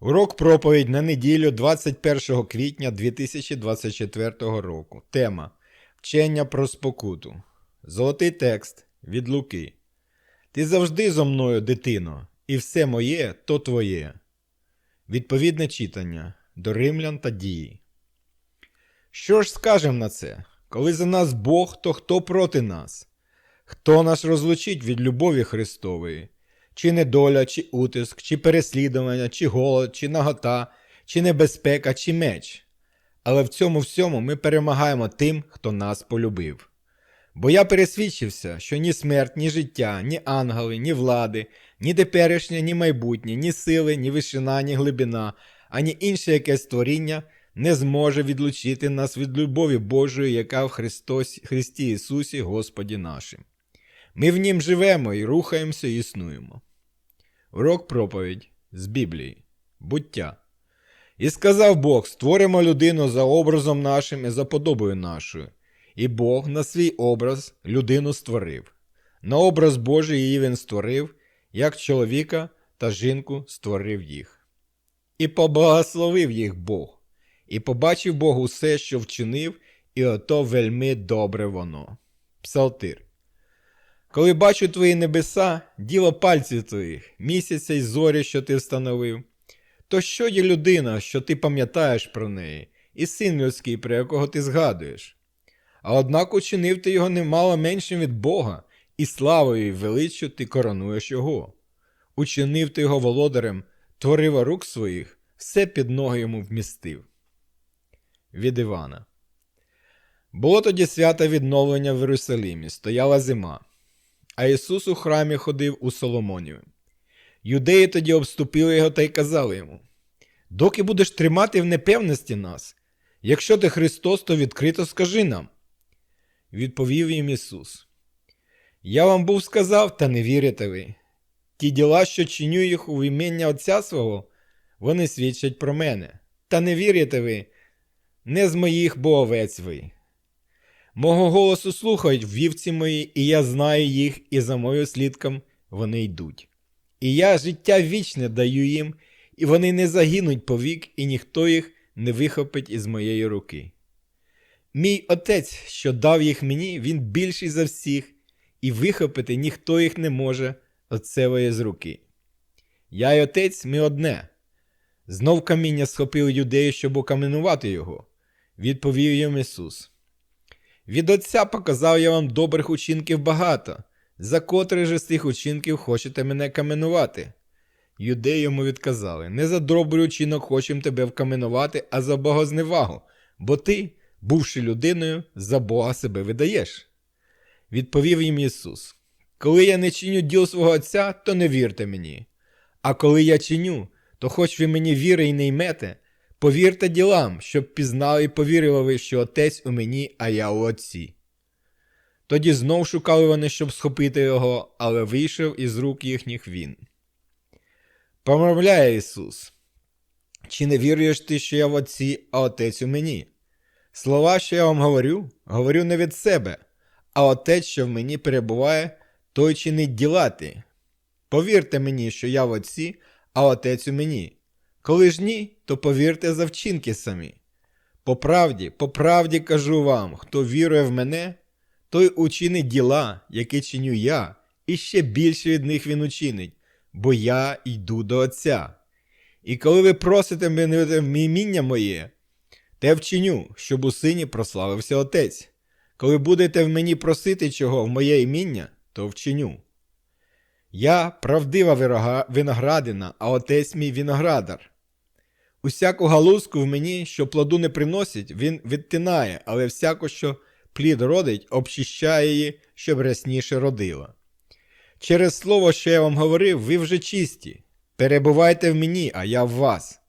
Урок проповідь на неділю 21 квітня 2024 року. Тема Вчення про спокуту. Золотий текст від Луки. Ти завжди зо мною, дитино, і все моє то твоє. Відповідне читання до римлян та дії. Що ж скажем на це? Коли за нас Бог, то хто проти нас? Хто нас розлучить від любові Христової? Чи недоля, чи утиск, чи переслідування, чи голод, чи нагота, чи небезпека, чи меч. Але в цьому всьому ми перемагаємо тим, хто нас полюбив. Бо я пересвідчився, що ні смерть, ні життя, ні ангели, ні влади, ні теперішнє, ні майбутнє, ні сили, ні вишина, ні глибина, ані інше якесь створіння не зможе відлучити нас від любові Божої, яка в Христосі, Христі Ісусі Господі нашим. Ми в нім живемо і рухаємося і існуємо. Урок проповідь з Біблії. Буття. І сказав Бог: створимо людину за образом нашим і за подобою нашою. І Бог на свій образ людину створив. На образ Божий її він створив, як чоловіка та жінку створив їх. І поблагословив їх Бог, і побачив Бог усе, що вчинив, і ото вельми добре воно. Псалтир. Коли бачу твої небеса, діло пальців твоїх, місяця й зорі, що ти встановив, то що є людина, що ти пам'ятаєш про неї, і син людський, про якого ти згадуєш? А однак учинив ти його немало меншим від Бога, і славою і величчю ти коронуєш його. Учинив ти його володарем, творив рук своїх, все під ноги йому вмістив. Від Івана. Було тоді свято відновлення в Єрусалимі, стояла зима. А Ісус у храмі ходив у Соломоніві. Юдеї тоді обступили його та й казали йому: Доки будеш тримати в непевності нас, якщо ти Христос, то відкрито скажи нам. Відповів їм Ісус. Я вам був сказав, та не вірите ви. Ті діла, що чиню їх у імення Отця свого, вони свідчать про мене. Та не вірите ви, не з моїх бо овець ви. Мого голосу слухають вівці мої, і я знаю їх, і за мою слідком вони йдуть. І я життя вічне даю їм, і вони не загинуть повік, і ніхто їх не вихопить із моєї руки. Мій отець, що дав їх мені, він більший за всіх, і вихопити ніхто їх не може отцевої з руки. Я й отець ми одне. Знов каміння схопив юдею, щоб окаменувати його, відповів їм Ісус. Від Отця показав я вам добрих учинків багато, за котрих же з тих учинків хочете мене каменувати. Юдеї йому відказали не за добрий учинок хочемо тебе вкаменувати, а за богозневагу, бо ти, бувши людиною, за Бога себе видаєш. Відповів їм Ісус: Коли я не чиню діл свого Отця, то не вірте мені. А коли я чиню, то хоч ви мені віри й не ймете, Повірте ділам, щоб пізнали і повірили ви, що отець у мені, а я у отці. Тоді знов шукали вони, щоб схопити його, але вийшов із рук їхніх він. Промовляє Ісус. Чи не віруєш ти, що я в отці, а отець у мені? Слова, що я вам говорю, говорю не від себе, а отець, що в мені перебуває, той чинить діла ти. Повірте мені, що я в отці, а отець у мені. Коли ж ні, то повірте за вчинки самі. По правді, по правді кажу вам, хто вірує в мене, той учинить діла, які чиню я, і ще більше від них він учинить, бо я йду до Отця. І коли ви просите мене в іміння моє, те вчиню, щоб у сині прославився Отець. Коли будете в мені просити чого в моє іміння, то вчиню. Я правдива виноградина, а отець мій виноградар. Усяку галузку в мені, що плоду не приносить, він відтинає, але всяку, що плід родить, обчищає її, щоб рясніше родила. Через слово, що я вам говорив, ви вже чисті. Перебувайте в мені, а я в вас.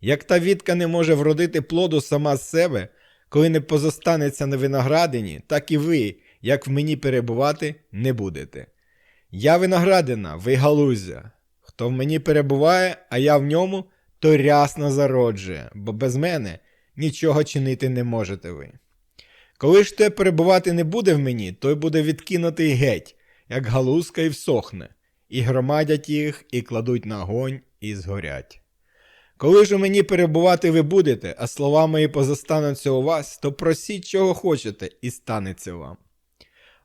Як та вітка не може вродити плоду сама з себе, коли не позостанеться на виноградині, так і ви, як в мені перебувати, не будете. Я виноградина, ви галузя. Хто в мені перебуває, а я в ньому той рясно зароджує, бо без мене нічого чинити не можете ви. Коли ж те перебувати не буде в мені, той буде відкинутий геть, як галузка і всохне, і громадять їх, і кладуть на огонь, і згорять. Коли ж у мені перебувати ви будете, а слова мої позостануться у вас, то просіть, чого хочете, і станеться вам.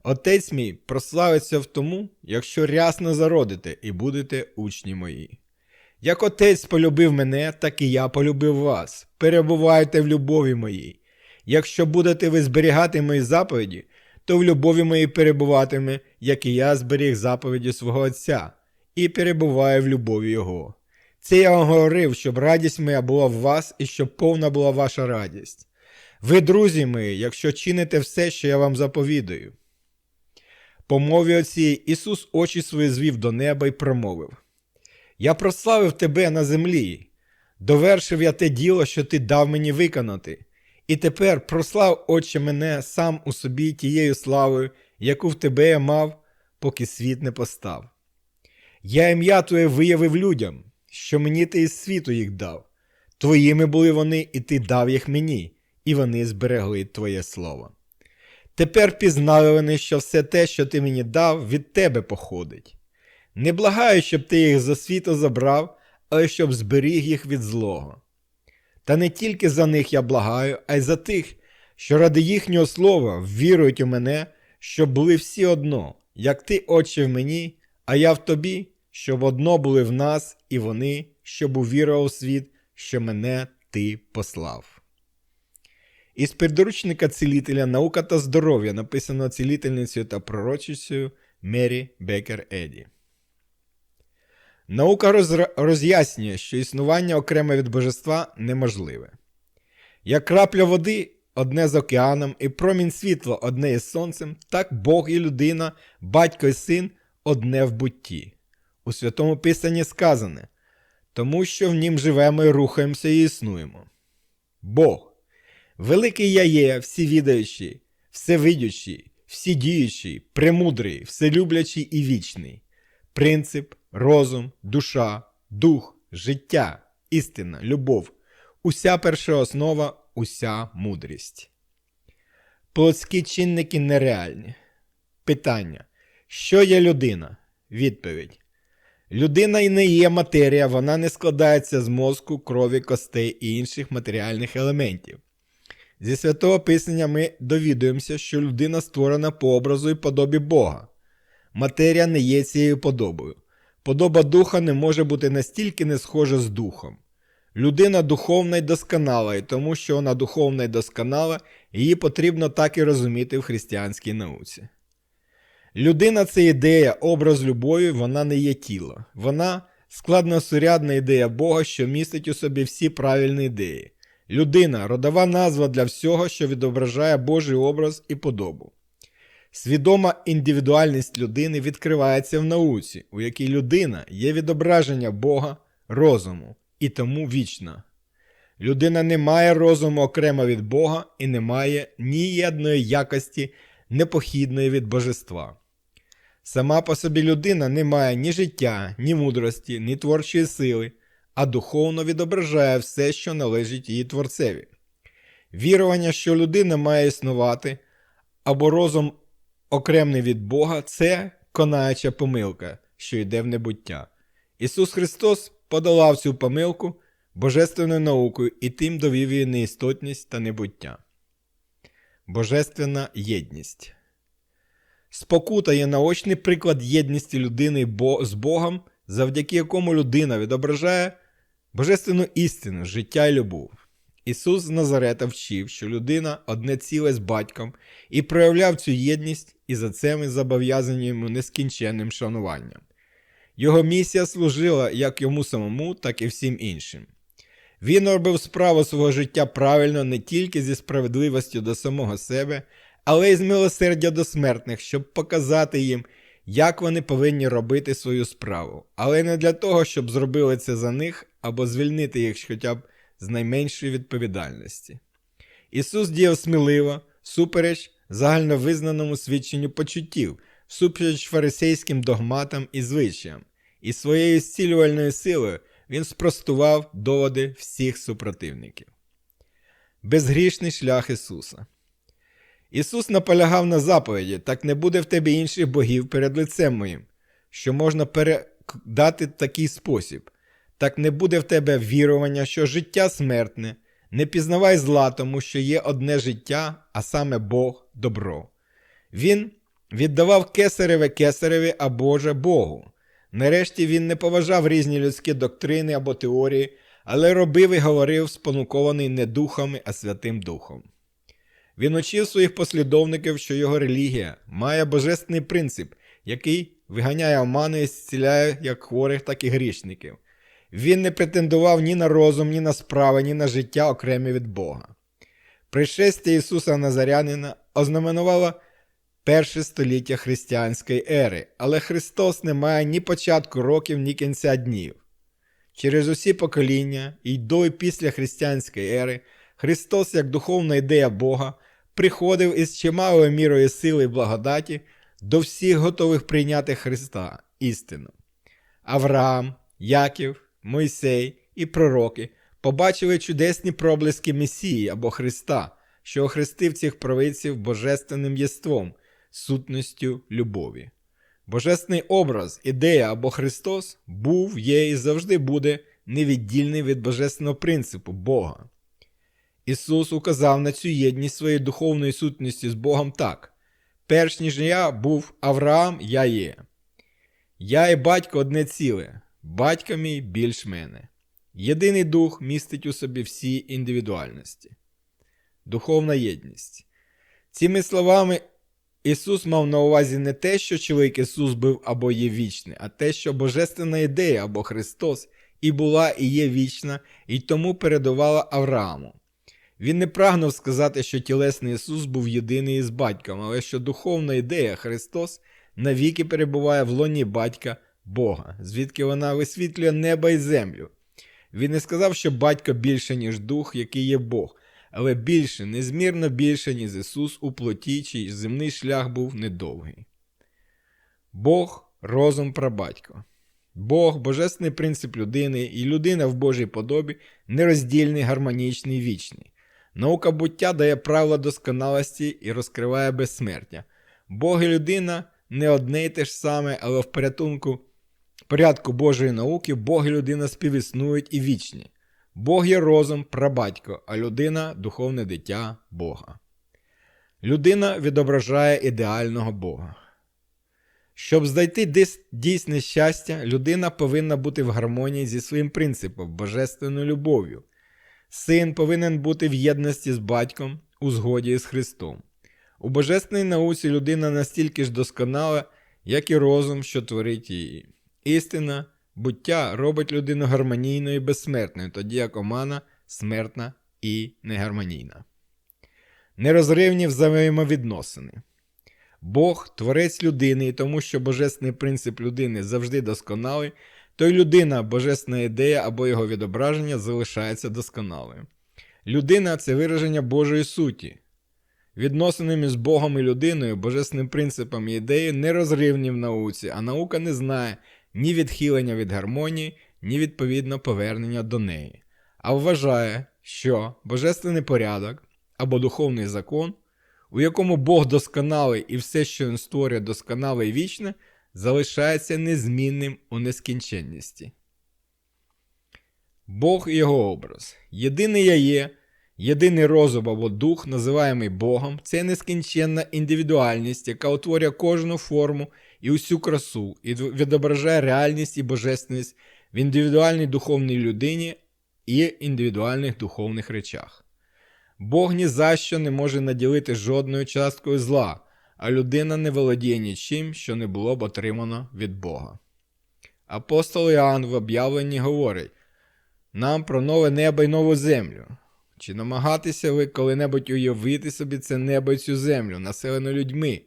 Отець мій прославиться в тому, якщо рясно зародите і будете учні мої. Як отець полюбив мене, так і я полюбив вас. Перебувайте в любові моїй. Якщо будете ви зберігати мої заповіді, то в любові моїй перебуватиме, як і я зберіг заповіді свого Отця, і перебуваю в любові Його. Це я вам говорив, щоб радість моя була в вас і щоб повна була ваша радість. Ви, друзі мої, якщо чините все, що я вам заповідаю. По мові оцій Ісус очі свої звів до неба і промовив: Я прославив тебе на землі, довершив я те діло, що ти дав мені виконати. І тепер прослав, Отче, мене сам у собі тією славою, яку в тебе я мав, поки світ не постав. Я ім'я Твоє виявив людям, що мені ти із світу їх дав. Твоїми були вони, і ти дав їх мені, і вони зберегли Твоє слово. Тепер пізнали вони, що все те, що ти мені дав, від тебе походить. Не благаю, щоб ти їх за світу забрав, але щоб зберіг їх від злого. Та не тільки за них я благаю, а й за тих, що ради їхнього слова вірують у мене, щоб були всі одно, як ти, Отче, в мені, а я в тобі, щоб одно були в нас і вони, щоб увірував світ, що мене ти послав. Із підручника цілителя Наука та здоров'я написано цілительницею та пророчицею Мері Бекер Еді. Наука розра- роз'яснює, що існування окремо від божества неможливе. Як крапля води одне з океаном і промінь світла одне із сонцем, так Бог і людина, батько і син одне в бутті. У Святому Писанні сказане, тому що в нім живемо і рухаємося і існуємо. Бог, великий я є, всівідаючий, всевидючий, всідіючий, премудрий, вселюблячий і вічний, принцип, розум, душа, дух, життя, істина, любов, уся перша основа, уся мудрість. Плотські чинники нереальні. Питання: Що є людина? Відповідь. Людина і не є матерія, вона не складається з мозку, крові, костей і інших матеріальних елементів. Зі святого Писання ми довідуємося, що людина створена по образу і подобі Бога. Матерія не є цією подобою. Подоба духа не може бути настільки не схожа з духом. Людина духовна й досконала, і тому, що вона духовна й досконала, її потрібно так і розуміти в християнській науці. Людина це ідея, образ любові, вона не є тіло. Вона складносурядна ідея Бога, що містить у собі всі правильні ідеї. Людина родова назва для всього, що відображає Божий образ і подобу. Свідома індивідуальність людини відкривається в науці, у якій людина є відображення Бога, розуму і тому вічна. Людина не має розуму окремо від Бога і не має ні якості непохідної від божества. Сама по собі людина не має ні життя, ні мудрості, ні творчої сили, а духовно відображає все, що належить її творцеві. Вірування, що людина має існувати, або розум окремний від Бога, це конаюча помилка, що йде в небуття. Ісус Христос подолав цю помилку божественною наукою і тим довів її неістотність та небуття. Божественна єдність. Спокута є наочний приклад єдності людини з Богом, завдяки якому людина відображає божественну істину, життя і любов. Ісус з Назарета вчив, що людина одне ціле з батьком і проявляв цю єдність, і за це ми зобов'язані йому нескінченним шануванням. Його місія служила як йому самому, так і всім іншим. Він робив справу свого життя правильно не тільки зі справедливістю до самого себе, але й з милосердя до смертних, щоб показати їм, як вони повинні робити свою справу, але не для того, щоб зробили це за них або звільнити їх хоча б з найменшої відповідальності. Ісус діяв сміливо, супереч загальновизнаному свідченню почуттів, супереч фарисейським догматам і звичаям, і своєю зцілювальною силою він спростував доводи всіх супротивників. Безгрішний шлях Ісуса. Ісус наполягав на заповіді, так не буде в тебе інших богів перед лицем моїм, що можна передати такий спосіб. Так не буде в тебе вірування, що життя смертне. Не пізнавай зла, тому що є одне життя, а саме Бог добро. Він віддавав кесареве кесареві, а Боже Богу. Нарешті він не поважав різні людські доктрини або теорії, але робив і говорив, спонукований не духами, а Святим Духом. Він учив своїх послідовників, що його релігія має божественний принцип, який виганяє омани і зціляє як хворих, так і грішників. Він не претендував ні на розум, ні на справи, ні на життя окремі від Бога. Пришестя Ісуса Назарянина ознаменувало перше століття християнської ери, але Христос не має ні початку років, ні кінця днів. Через усі покоління, і до і після християнської ери, Христос, як духовна ідея Бога, приходив із чималою мірою сили і благодаті до всіх готових прийняти Христа, істину. Авраам, Яків, Мойсей і пророки побачили чудесні проблиски Месії або Христа, що охрестив цих провидців божественним єством, сутністю любові. Божественний образ, ідея або Христос був, є і завжди буде невіддільний від божественного принципу Бога. Ісус указав на цю єдність своєї духовної сутності з Богом так: перш ніж я був Авраам, я є. Я і батько одне ціле, батько мій більш мене. Єдиний дух містить у собі всі індивідуальності. Духовна єдність. Цими словами Ісус мав на увазі не те, що чоловік Ісус був або є вічний, а те, що Божественна ідея або Христос і була, і є вічна, і тому передавала Аврааму. Він не прагнув сказати, що тілесний Ісус був єдиний із батьком, але що духовна ідея Христос навіки перебуває в лоні батька Бога, звідки вона висвітлює небо і землю. Він не сказав, що батько більше, ніж дух, який є Бог, але більше, незмірно більше, ніж Ісус у плоті, чий земний шлях був недовгий. Бог розум прабатько. Бог божественний принцип людини, і людина в Божій подобі нероздільний, гармонічний, вічний. Наука буття дає правила досконалості і розкриває безсмертя. Бог і людина не одне й те ж саме, але в порятунку порядку Божої науки Бог і людина співіснують і вічні. Бог є розум, прабатько, а людина духовне дитя Бога. Людина відображає ідеального Бога. Щоб знайти дійсне щастя, людина повинна бути в гармонії зі своїм принципом, божественною любов'ю. Син повинен бути в єдності з батьком у згоді з Христом. У божественній науці людина настільки ж досконала, як і розум, що творить її. Істина, буття робить людину гармонійною і безсмертною, тоді як омана смертна і негармонійна. Нерозривні взаємовідносини. Бог творець людини, і тому що божественний принцип людини завжди досконалий, то й людина, божественна ідея або його відображення залишається досконалою. Людина це вираження Божої суті. Відносини між Богом і людиною, божественним принципом і ідеєю нерозривні в науці, а наука не знає ні відхилення від гармонії, ні відповідно повернення до неї, а вважає, що божественний порядок або духовний закон, у якому Бог досконалий і все, що він створює досконале і вічне, залишається незмінним у нескінченності. Бог і його образ. Єдиний я є, єдиний розум або дух, називаємий Богом, це нескінченна індивідуальність, яка утворює кожну форму і усю красу, і відображає реальність і божественність в індивідуальній духовній людині і індивідуальних духовних речах. Бог ні за що не може наділити жодною часткою зла, а людина не володіє нічим, що не було б отримано від Бога. Апостол Іоанн в об'явленні говорить нам про нове небо й нову землю. Чи намагатися ви коли-небудь уявити собі це небо й цю землю, населену людьми,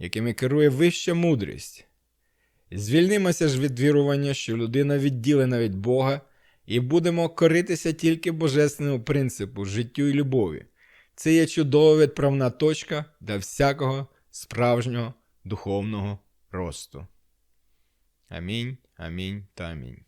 якими керує вища мудрість? Звільнимося ж від вірування, що людина відділена від Бога, і будемо коритися тільки божественному принципу, життю і любові. Це є чудова відправна точка для всякого справжнього духовного росту. Амінь, амінь та амінь.